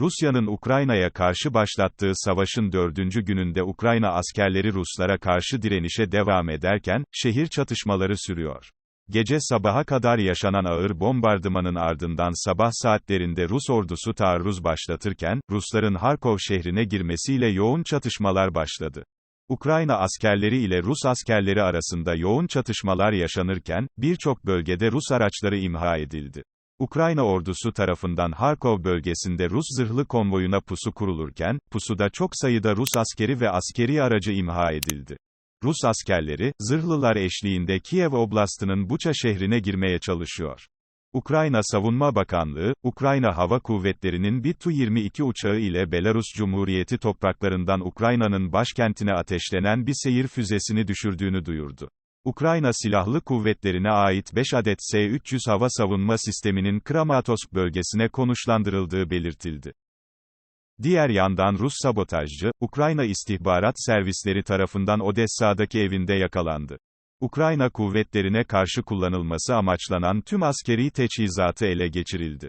Rusya'nın Ukrayna'ya karşı başlattığı savaşın dördüncü gününde Ukrayna askerleri Ruslara karşı direnişe devam ederken, şehir çatışmaları sürüyor. Gece sabaha kadar yaşanan ağır bombardımanın ardından sabah saatlerinde Rus ordusu taarruz başlatırken, Rusların Harkov şehrine girmesiyle yoğun çatışmalar başladı. Ukrayna askerleri ile Rus askerleri arasında yoğun çatışmalar yaşanırken, birçok bölgede Rus araçları imha edildi. Ukrayna ordusu tarafından Harkov bölgesinde Rus zırhlı konvoyuna pusu kurulurken, pusuda çok sayıda Rus askeri ve askeri aracı imha edildi. Rus askerleri, zırhlılar eşliğinde Kiev Oblastı'nın Buça şehrine girmeye çalışıyor. Ukrayna Savunma Bakanlığı, Ukrayna Hava Kuvvetleri'nin bir Tu-22 uçağı ile Belarus Cumhuriyeti topraklarından Ukrayna'nın başkentine ateşlenen bir seyir füzesini düşürdüğünü duyurdu. Ukrayna Silahlı Kuvvetlerine ait 5 adet S-300 hava savunma sisteminin Kramatorsk bölgesine konuşlandırıldığı belirtildi. Diğer yandan Rus sabotajcı, Ukrayna istihbarat servisleri tarafından Odessa'daki evinde yakalandı. Ukrayna kuvvetlerine karşı kullanılması amaçlanan tüm askeri teçhizatı ele geçirildi.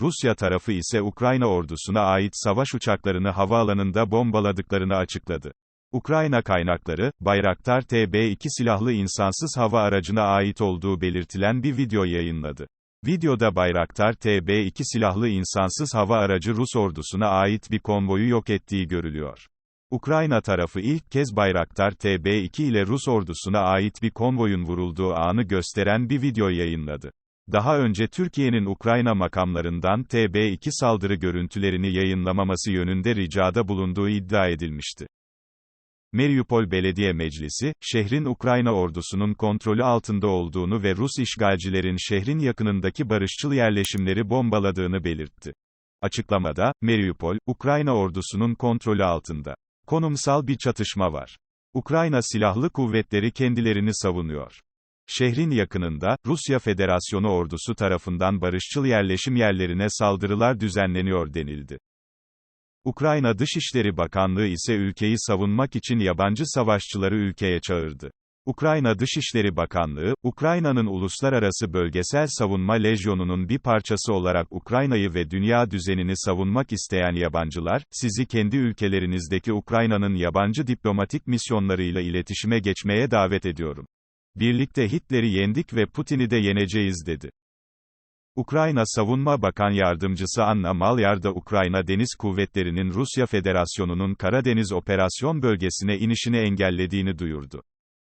Rusya tarafı ise Ukrayna ordusuna ait savaş uçaklarını havaalanında bombaladıklarını açıkladı. Ukrayna kaynakları, Bayraktar TB2 silahlı insansız hava aracına ait olduğu belirtilen bir video yayınladı. Videoda Bayraktar TB2 silahlı insansız hava aracı Rus ordusuna ait bir konvoyu yok ettiği görülüyor. Ukrayna tarafı ilk kez Bayraktar TB2 ile Rus ordusuna ait bir konvoyun vurulduğu anı gösteren bir video yayınladı. Daha önce Türkiye'nin Ukrayna makamlarından TB2 saldırı görüntülerini yayınlamaması yönünde ricada bulunduğu iddia edilmişti. Mariupol Belediye Meclisi, şehrin Ukrayna ordusunun kontrolü altında olduğunu ve Rus işgalcilerin şehrin yakınındaki barışçıl yerleşimleri bombaladığını belirtti. Açıklamada, Mariupol, Ukrayna ordusunun kontrolü altında. Konumsal bir çatışma var. Ukrayna Silahlı Kuvvetleri kendilerini savunuyor. Şehrin yakınında, Rusya Federasyonu ordusu tarafından barışçıl yerleşim yerlerine saldırılar düzenleniyor denildi. Ukrayna Dışişleri Bakanlığı ise ülkeyi savunmak için yabancı savaşçıları ülkeye çağırdı. Ukrayna Dışişleri Bakanlığı, Ukrayna'nın uluslararası bölgesel savunma lejyonunun bir parçası olarak Ukrayna'yı ve dünya düzenini savunmak isteyen yabancılar, sizi kendi ülkelerinizdeki Ukrayna'nın yabancı diplomatik misyonlarıyla iletişime geçmeye davet ediyorum. Birlikte Hitler'i yendik ve Putin'i de yeneceğiz dedi. Ukrayna Savunma Bakan Yardımcısı Anna Malyar da Ukrayna Deniz Kuvvetleri'nin Rusya Federasyonu'nun Karadeniz Operasyon Bölgesi'ne inişini engellediğini duyurdu.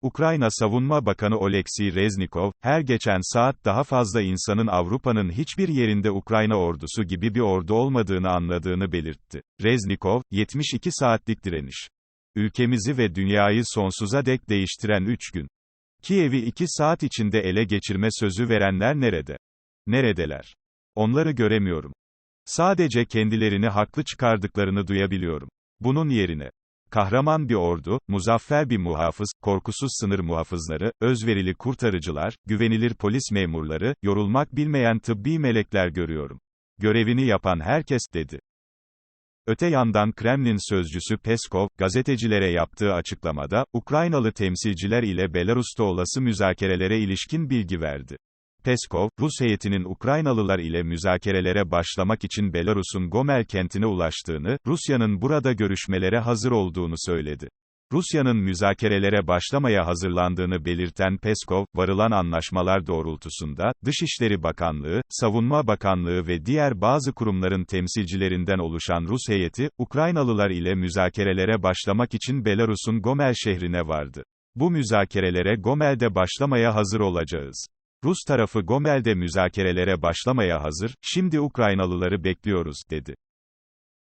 Ukrayna Savunma Bakanı Oleksiy Reznikov, her geçen saat daha fazla insanın Avrupa'nın hiçbir yerinde Ukrayna ordusu gibi bir ordu olmadığını anladığını belirtti. Reznikov, 72 saatlik direniş. Ülkemizi ve dünyayı sonsuza dek değiştiren 3 gün. Kiev'i 2 saat içinde ele geçirme sözü verenler nerede? Neredeler? Onları göremiyorum. Sadece kendilerini haklı çıkardıklarını duyabiliyorum. Bunun yerine, kahraman bir ordu, muzaffer bir muhafız, korkusuz sınır muhafızları, özverili kurtarıcılar, güvenilir polis memurları, yorulmak bilmeyen tıbbi melekler görüyorum. Görevini yapan herkes, dedi. Öte yandan Kremlin sözcüsü Peskov, gazetecilere yaptığı açıklamada, Ukraynalı temsilciler ile Belarus'ta olası müzakerelere ilişkin bilgi verdi. Peskov, Rus heyetinin Ukraynalılar ile müzakerelere başlamak için Belarus'un Gomel kentine ulaştığını, Rusya'nın burada görüşmelere hazır olduğunu söyledi. Rusya'nın müzakerelere başlamaya hazırlandığını belirten Peskov, varılan anlaşmalar doğrultusunda, Dışişleri Bakanlığı, Savunma Bakanlığı ve diğer bazı kurumların temsilcilerinden oluşan Rus heyeti, Ukraynalılar ile müzakerelere başlamak için Belarus'un Gomel şehrine vardı. Bu müzakerelere Gomel'de başlamaya hazır olacağız. Rus tarafı Gomel'de müzakerelere başlamaya hazır, şimdi Ukraynalıları bekliyoruz, dedi.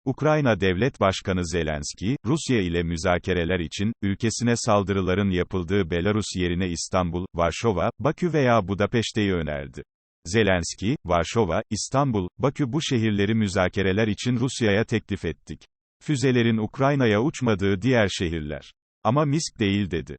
Ukrayna Devlet Başkanı Zelenski, Rusya ile müzakereler için, ülkesine saldırıların yapıldığı Belarus yerine İstanbul, Varşova, Bakü veya Budapeşte'yi önerdi. Zelenski, Varşova, İstanbul, Bakü bu şehirleri müzakereler için Rusya'ya teklif ettik. Füzelerin Ukrayna'ya uçmadığı diğer şehirler. Ama Misk değil dedi.